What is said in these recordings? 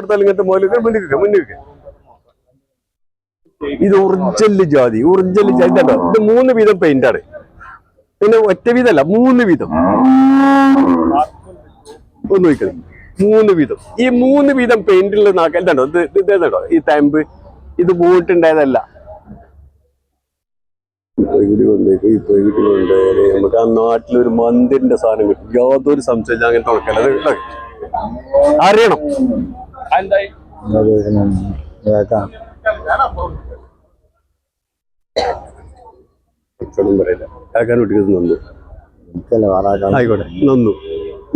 കൊടുത്താൽ ഇങ്ങനത്തെ മോലൊക്കെ മുന്നിൽ മുന്നിൽ ഇത് ഒറിജിനൽ ജാതി ഒറിജിനൽ ജാതി. അല്ല ഇത് മൂന്ന് വീതം പെയിന്റ് ആണ്. പിന്നെ ഒറ്റ വീതമല്ല മൂന്ന് വീതം. ഒന്ന് നോക്കണം മൂന്ന് വീതം. ഈ മൂന്ന് വീതം പെയിന്റുള്ള നാക്കല്ലോ ഇത് ഇത് ഇതേതോ ഈ തമ്പ്. ഇത് പോയിട്ടുണ്ടായതല്ല. നമുക്ക് ആ നാട്ടിലൊരു മന്ദിരിന്റെ സാധനം കിട്ടും. യാതൊരു സംശയം അങ്ങനെ തുറക്കല്ല അത് അറിയണം ഒന്നും പറയില്ല കാക്കാൻ വിട്ടിട്ട് നന്നു ആയിക്കോട്ടെ. നന്നു.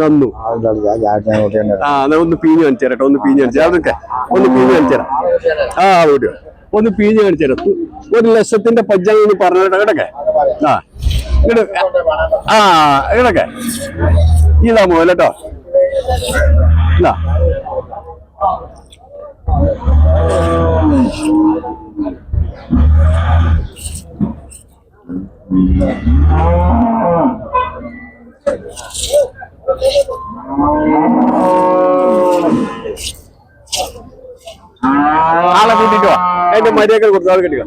നന്നു. ആ എന്നാ ഒന്ന് പീഞ്ഞ് കാണിച്ചു തരട്ടെ. ഒന്ന് പീഞ്ഞ് കാണിച്ചു അതൊക്കെ ഒന്ന് പീഞ്ഞ് കാണിച്ചു തരാം. ആ ഓടിയോ ഒന്ന് പീഞ്ഞ് കാണിച്ചു തരാം. ഒരു ലക്ഷത്തിന്റെ പജ്ജാങ് ഒന്ന് പറഞ്ഞിട്ട് കിടക്കെ? ആ. ആ കിടക്കെ? ഇതാ മോലട്ടോ ഇതാ. ആളെ കൂട്ടിട്ട് വാ അതിന്റെ മര്യാദ കൊടുത്തു ആൾ കെട്ടിക്കോ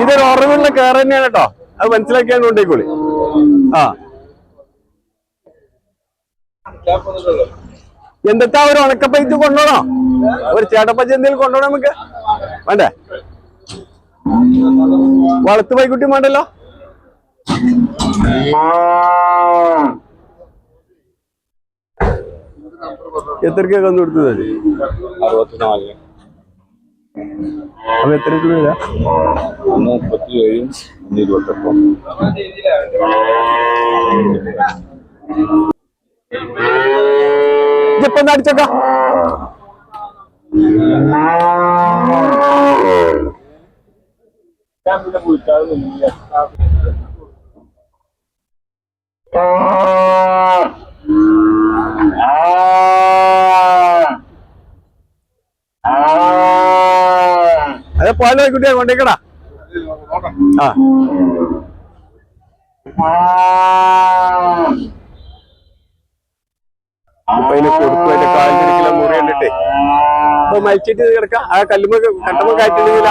ഇതൊരു ഉറവുള്ള തന്നെയാണ് കേട്ടോ. അത് മനസ്സിലാക്കിയാണ് കൊണ്ടേക്കോളി ആ. എന്തെത്താ ഒരു ഉണക്കപ്പൈറ്റ് കൊണ്ടുപോണോ ഒരു ചേട്ടപ്പച്ച എന്തെങ്കിലും കൊണ്ടുപോണോ നമുക്ക്? വേണ്ടേ? വളർത്തു പൈക്കുട്ടി വേണ്ടല്ലോ? എത്രക്കൊക്കെ ഒന്ന് കൊടുത്തത്? അറുപത്തിനാല്. അപ്പൊ എത്ര രൂപ ഒന്ന് മുപ്പത്തി ഏഴും ഒന്ന് ഇരുപത്തെട്ടും. ഇപ്പൊ ഒന്ന് അടിച്ചേക്ക അതെ പോലെ കുട്ടിയെ കൊണ്ടേക്കടാ. ആ. ഇപ്പൊ അതിന് കൊടുത്തു അതിന്റെ കാലിരിക്കല മുറി കണ്ടിട്ടേ ഇപ്പൊ മരിച്ചിട്ട് കിടക്കാം. ആ കല്ലുമ്പോ കട്ടമ്പോ കാറ്റില്ല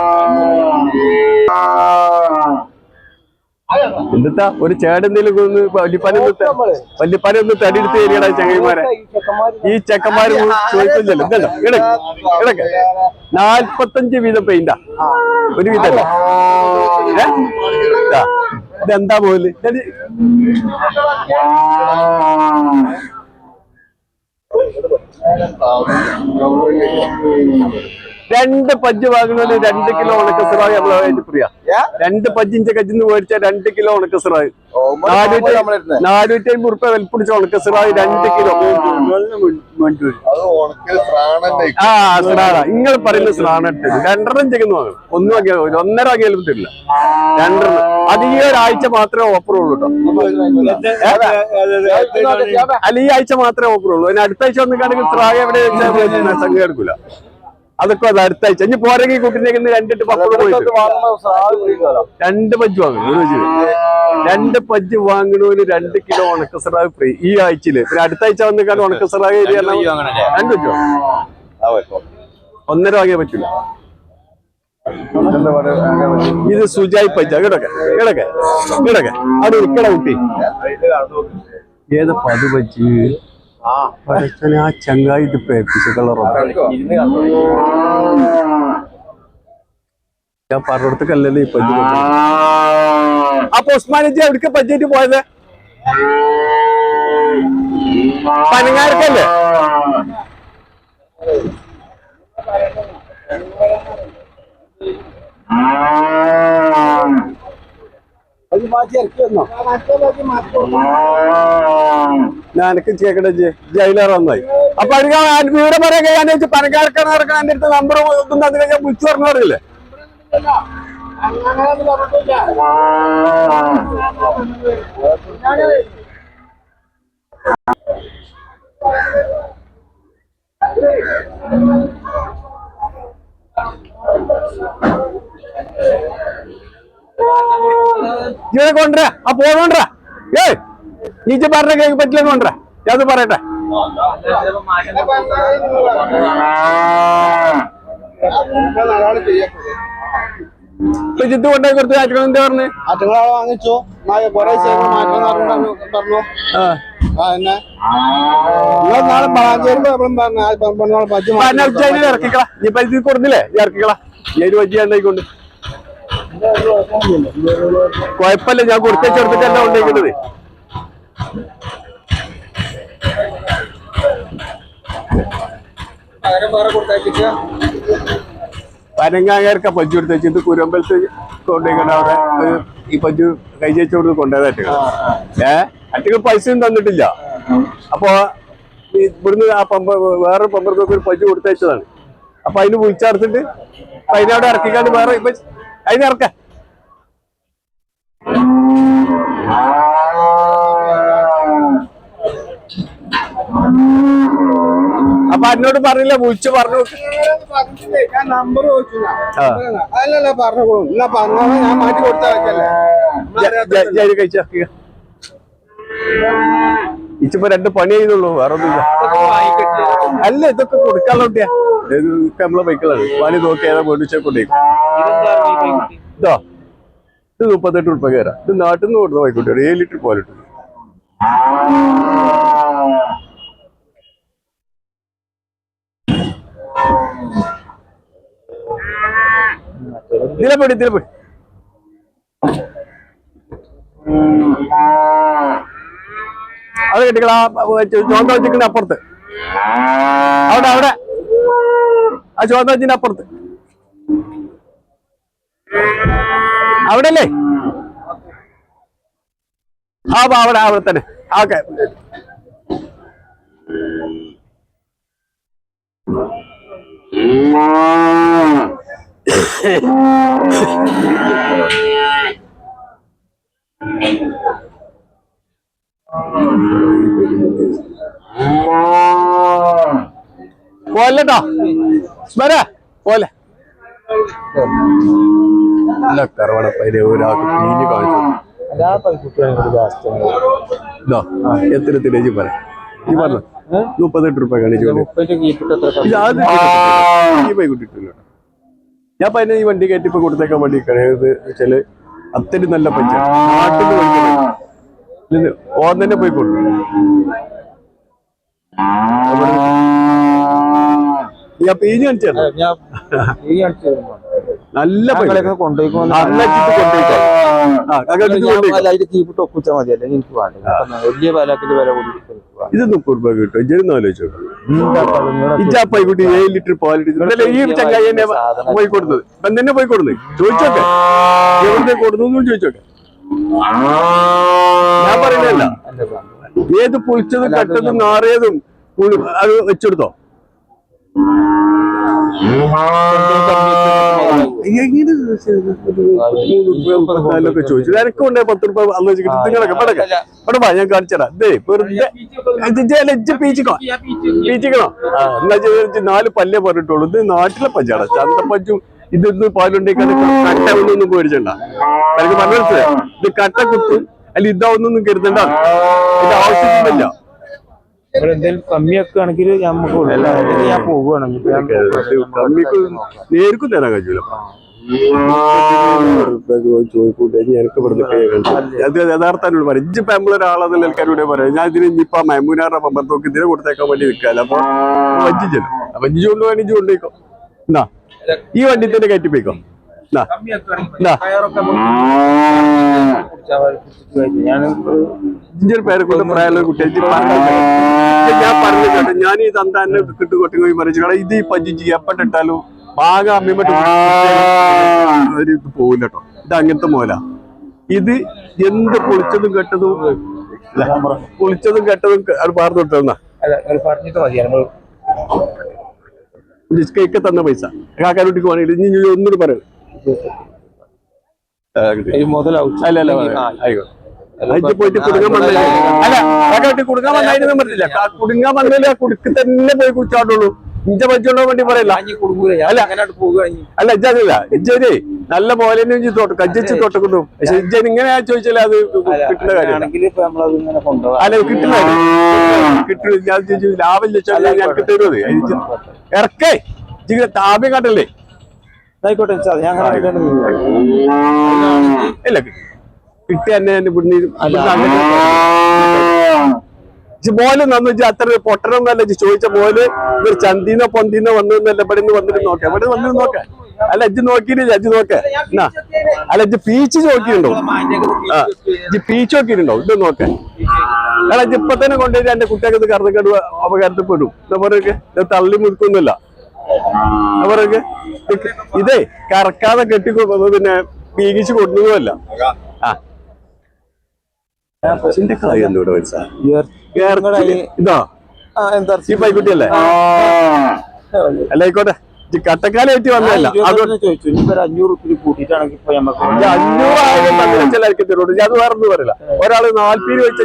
എന്താ ഒരു ചേടെന്തെങ്കിലും ഒന്ന് വല്യപ്പാനെ ഒന്ന് ത- വല്യപ്പാനെ ഒന്ന് തടിയെടുത്ത് തരികടാ ചെങ്ങന്മാരെ ഈ ചെക്കന്മാര് ചോദിക്കില്ലല്ലോ ഇതല്ലോ ഇടയ്ക്ക് ഇടയ്ക്ക്. നാൽപ്പത്തഞ്ച് വീതം പെയിന്റാ. ഒരു വീതല്ല ഇതെന്താ പോൽ ഇതെടി- രണ്ട് പജ്ജ് വാങ്ങുന്നതിന് രണ്ട് കിലോ ഉണക്കസിറാവ് നമ്മളെ കയ്യിൽ പ്രിയ രണ്ട് പജ്ജിന്റെ കജ്ജിന്ന് മേടിച്ച രണ്ട് കിലോ ഉണക്കസിറാവ് നാനൂറ്റി നാനൂറ്റി അമ്പത് റുപ്യ വിലപ്പിടിച്ച ഉണക്കസിറാവ് രണ്ട് കിലോ. ആ സ്രാണ. നിങ്ങൾ പറയുന്ന സ്രാണ രണ്ടെണ്ണം ചെക്കുന്നു വാങ്ങണം. ഒന്നും ഒരു ഒന്നര വാങ്ങിയാലും തരില്ല രണ്ടെണ്ണം. അത് ഈ ഒരാഴ്ച മാത്രമേ ഓഫർ ഉള്ളൂ കേട്ടോ. അല്ല ഈ ആഴ്ച മാത്രമേ ഓഫർ ഉള്ളൂ. അതിന് അടുത്ത ആഴ്ച വന്നിട്ടാണെങ്കിൽ സ്രായ എവിടെ സംഘം എടുക്കൂല അതൊക്കെ അത് അടുത്ത ആഴ്ച ഇനി പോരെങ്കിൽ കുട്ടിനെ രണ്ടിട്ട് പപ്പടം പോയിട്ട് രണ്ട് പജ്ജ് വാങ്ങും ഒരു പജ്ജ് രണ്ട് പജ്ജ് വാങ്ങണോന് രണ്ട് കിലോ ഉണക്കസറാവ് ഫ്രീ. ഈ ആഴ്ചയിൽ. പിന്നെ അടുത്ത ആഴ്ച വന്നിക്കാണ്ട് ഉണക്കസറാവ് രണ്ട് പജ്ജ് വാങ്ങണം ഒന്നര വാങ്ങിയാ പറ്റില്ല ഇത് സുജായ് പജ്ജ. കിടക്കെ കിടക്കെ കിടക്കെ. അത് ഇക്കട കുട്ടി. ഏത് പതു പജ്ജ്? പടച്ചനെ ആ ചങ്ങായിട്ട് ഇത് പേപ്പിച്ച കളറോ ഞാൻ പറഞ്ഞിടത്തേക്കല്ലല്ലോ ഈ പഞ്ചു. അപ്പൊ ഉസ്മാനിജി എവിടേക്ക് പഞ്ചായത്ത് പോയത്? ഞാനൊക്കെ ചേക്കട്ടെ ജയിലർ വന്നായി അപ്പൊ അതിന് വീട് പറയാൻ കഴിയാന്ന് വെച്ച് പനക്കാർക്കാണ് എന്റെ അടുത്ത് നമ്പർ ഒന്നും അതിനെ ഞാൻ വിളിച്ചു പറഞ്ഞു പറഞ്ഞില്ലേ? ഇവരെ കൊണ്ടുവരാ. ആ പോണോണ്ടരാ ഏയ് നീച്ച പറഞ്ഞ കേക്ക് പറ്റില്ല കൊണ്ട ഞാൻ പറയട്ടെ. ആറ്റുകൾ എന്താ പറഞ്ഞു? ആറ്റുകളാളെ വാങ്ങിച്ചു. കുറെ മാറ്റം പറഞ്ഞു നാളെ വളാഞ്ചേരി ഇറക്കിക്കളാ നീ പൈസ കൊടുത്തില്ലേ? ഇറക്കിക്കളാ ഞാൻ വജ്ജി ഉണ്ടായിക്കൊണ്ട് കുഴപ്പമില്ല ഞാൻ കൊടുത്തേച്ചെടുത്തിട്ടല്ല കൊടുത്തിട്ടല്ല ഉണ്ടായിക്കുന്നത് പകരം വേറെ ഇത് കുരമ്പലത്ത് കൊണ്ടുപോയിക്കൊണ്ട് അവിടെ ഒരു ഈ പഞ്ചു കൊടുത്ത് കൊണ്ടുപോയതായിട്ട് ഏ? അറ്റക്ക് പൈസയും തന്നിട്ടില്ല. അപ്പൊ ഇവിടുന്ന് ആ പമ്പ വേറെ പമ്പർക്കൊക്കെ ഒരു പഞ്ചു കൊടുത്തയച്ചതാണ് അപ്പൊ അതിന് വിളിച്ചടത്തിട്ട് അതിനവിടെ ഇറക്കിക്കാണ്ട് വേറെ ഇപ്പൊ അതിന് ഇറക്ക അപ്പൊ എന്നോട് പറഞ്ഞില്ല വിളിച്ചു പറഞ്ഞു. ഞാൻ നമ്പർ അല്ലല്ല ഞാൻ ഇച്ചിപ്പോ രണ്ട് പണി ചെയ്തുള്ളൂ വേറെ ഒന്നുമില്ല അല്ല ഇതൊക്കെ കൊടുക്കാനുള്ള നമ്മളെ ബൈക്കുകളാണ്. പണി നോക്കിയാൽ ഏതാ കൊണ്ടേക്കും ഇതോ ഇത് മുപ്പത്തെട്ട് ഉറുപ്പ കയറാ ഇത് നാട്ടിൽ നിന്ന് കൊടുത്ത ബൈക്കുട്ടിയാണ് ഏഴ് ലിറ്റർ പോലിട്ട് ഇതിലെ പോയി ഇതിലെ പോയി അത് കിട്ടിക്കളാ. അപ്പുറത്ത്. അവിടെ അവിടെ. ആ ചോന്ത അപ്പുറത്ത്. അവിടെ അല്ലേ ആ അവിടെ അവിടെ തന്നെ. ഓക്കെ. പോലട്ടോ സ്മര പോലെ നല്ല കറവണപ്പൈര് ഒരാൾക്ക് പീഞ്ഞ് കാണിച്ചു. എത്ര തിരിച്ചു പറ. ഈ പറഞ്ഞു മുപ്പത്തെട്ട് റുപ്യ കാണിച്ചു ഈ ഞാൻ പതിനെ ഈ വണ്ടി കയറ്റി ഇപ്പൊ കൊടുത്തേക്കാൻ വേണ്ടി കഴിയുന്നത് വെച്ചാൽ അത്തരി നല്ല പഞ്ച നാട്ടിൽ നിന്ന് ഓൻ തന്നെ പോയി കൊടുക്കും ഞാൻ പീഞ്ഞ് കാണിച്ചു നല്ല ഇത് മുപ്പത് രൂപ കിട്ടും. ആലോചിച്ചു പൈക്കുട്ടി ഏഴ് ലിറ്റർ ഇന്നലെ ഈ ചങ്ങായി പോയി കൊടുത്തത്. ഇപ്പം പോയി കൊടുത്തത് ചോദിച്ചോക്കെ. എവിടെ കൊടുത്തു ചോദിച്ചോക്കെ. ഞാൻ പറയുന്നതല്ല. ഏത് പൊളിച്ചതും കട്ടതും നാറിയതും അത് വെച്ചെടുത്തോ? എങ്ങനെ ചോദിച്ചു. നിനക്ക് കൊണ്ടേ പത്ത് രൂപ അന്ന് വെച്ചിട്ട് നിങ്ങളൊക്കെ പടക്കെ. വാ ഞാൻ കാണിച്ചടാ ദേ വെറുതെ ലജ്ജ പീച്ചിക്കോ പീച്ചിക്കണോ? എന്നാ ചെയ്ത് നാല് പല്ലേ പറഞ്ഞിട്ടുള്ളൂ. ഇത് നാട്ടിലെ പഞ്ചാണ് ചന്തപ്പഞ്ചും ഇതൊന്നും പാലുണ്ടെങ്കിൽ കട്ട ഒന്നൊന്നും പേടിച്ചണ്ട. എനിക്ക് പറഞ്ഞത് ഇത് കട്ട കുത്തും അല്ല ഇതാവുന്നൊന്നും കരുതണ്ട. ഇത് ആവശ്യത്തില്ല ഇവിടെ എന്തെങ്കിലും കമ്മിയൊക്കെ ആണെങ്കിൽ നമുക്ക് ഞാൻ പോവുകയാണെങ്കിൽ നേരിക്കും തരാൻ കഴിയൂല. ചോദിക്കൂട്ടെ എനിക്ക് ഇവിടുന്ന് അത് യഥാർത്ഥം പറയും ഇജ്ജ് ഇപ്പൊ നമ്മളൊരാളെന്നുള്ള ആൾക്കാരോട് പറയാം. ഞാൻ ഇതിന് ഇനിയിപ്പോ മൈമൂനാറിന്റെ പമ്പറത്തോക്ക് ഇതിനെ കൊടുത്തേക്കാൻ വേണ്ടി നിൽക്കാല്ല അപ്പൊ വഞ്ചിച്ചല്ലോ അപ്പൊ ഇജ്ജ് കൊണ്ടുപോകാൻ ഇജ്ജ് കൊണ്ടുപോയിക്കോ എന്നാ ഈ വണ്ടി തന്നെ കയറ്റി പോയിക്കോ. ഒരു പേരെ കൊണ്ട് പ്രായമുള്ള ഒരു കുട്ടി ഇജ്ജ് പറഞ്ഞു ഞാൻ പറഞ്ഞു കേട്ടോ. ഞാൻ ഈ തന്ത എന്നെ കിട്ടു കൊട്ടി പോയി മറിച്ചു. കാരണം ഇത് ഈ പഞ്ചിഞ്ചി എപ്പോട്ടിട്ടാലും ആകെ അമ്മിമട്ട് ഒരു ഇത് പോകില്ല കേട്ടോ. ഇത് അങ്ങനത്തെ മോല. ഇത് എന്ത് പൊളിച്ചതും കെട്ടതും പൊളിച്ചതും കെട്ടതും അത് പാർന്നു കിട്ടുന്ന അല്ല അത് പറഞ്ഞിട്ട് മതി. നമ്മൾ കേക്ക് തന്ന പൈസ. കാക്കാരോട്ടിക്ക് വേണമെങ്കിൽ ഇനി ഒന്നുകൂടി പറയൂ. കിട്ടി. മുതലാവും അല്ല അല്ല ആയിക്കോട്ടെ. പോയിട്ട് കുടുങ്ങാൻ വന്നില്ല? അല്ല കാക്കാട്ടി കുടുങ്ങാൻ വന്നതിനൊന്നും പറ്റില്ല. കാ- കുടുങ്ങാൻ വന്നില്ല കുടുക്ക് തന്നെ പോയി കുടിച്ചാടുള്ളൂ ഇഞ്ച പറ്റുള്ളൂ വേണ്ടി പറയല്ല. അല്ല. അല്ല ഇജ്ജല്ല ഇജ്ജനെ നല്ല പോലെ തന്നെ തൊട്ട് കജ്ജിച്ച് തൊട്ടുകൊണ്ടു പക്ഷെ ഇജ്ജൻ ഇങ്ങനെ ചോദിച്ചാൽ അത് കിട്ടുന്ന കാര്യം അല്ല കിട്ടില്ല കിട്ടില്ല ഞാൻ ചോദിച്ചു ലാഭം ചോദിച്ചാൽ ഞാൻ കിട്ടരുത് ഇറക്കേ. ഇജ്ജിങ്ങനെ താപ്യം കാട്ടല്ലേ? ആയിക്കോട്ടെ ഇല്ല കിട്ടി തന്നെ ഇവിടുന്ന് മോൽ നന്നു വെച്ചാൽ അത്ര പൊട്ടണം എന്നല്ല ചോദിച്ച മോൽ ഇവർ ചന്തീന്നോ പൊന്തീന്നോ എന്നല്ല. ഇവിടെ നിന്ന് വന്നിട്ട് നോക്കാം. ഇവിടെ വന്നിട്ട് നോക്കാം. അല്ല അജ്ജ് നോക്കിയിട്ടില്ല അജ്ജ് നോക്കേ. എന്നാ? അല്ല അജ്ജ് പീച്ച് നോക്കിയിട്ടുണ്ടോ ആ ഇജ്ജ് പീച്ച് നോക്കിയിട്ടുണ്ടോ ഇത് നോക്കേ. അല്ല അജ്ജ് ഇപ്പൊ തന്നെ കൊണ്ടുപോയി എന്റെ കുട്ടിയൊക്കെ ഇത് കറന്നിക്കടു അപകടത്തിൽപ്പെടും. പറയൊക്കെ എന്താ പറയുക തള്ളി മുറിക്കൊന്നുമില്ല. എന്താ പറയുക ഇതേ കറക്കാതെ കെട്ടി പിന്നെ പീകിച്ച് കൊണ്ടുപോകല്ല ഇതിന്റെ കായ് എന്താ ഇവിടെ മനസ്സിലാ ഇതാ? എന്താ ഈ പൈക്കുട്ടിയല്ലേ? അല്ല ആയിക്കോട്ടെ. വന്നതല്ല. അഞ്ഞൂറായിരം പതിനഞ്ചല്ലായിരിക്കും തരുള്ളൂ. ഞാൻ അത് വേറെ ഒന്നും പറയില്ല. ഒരാൾ നാല്പത് വെച്ചു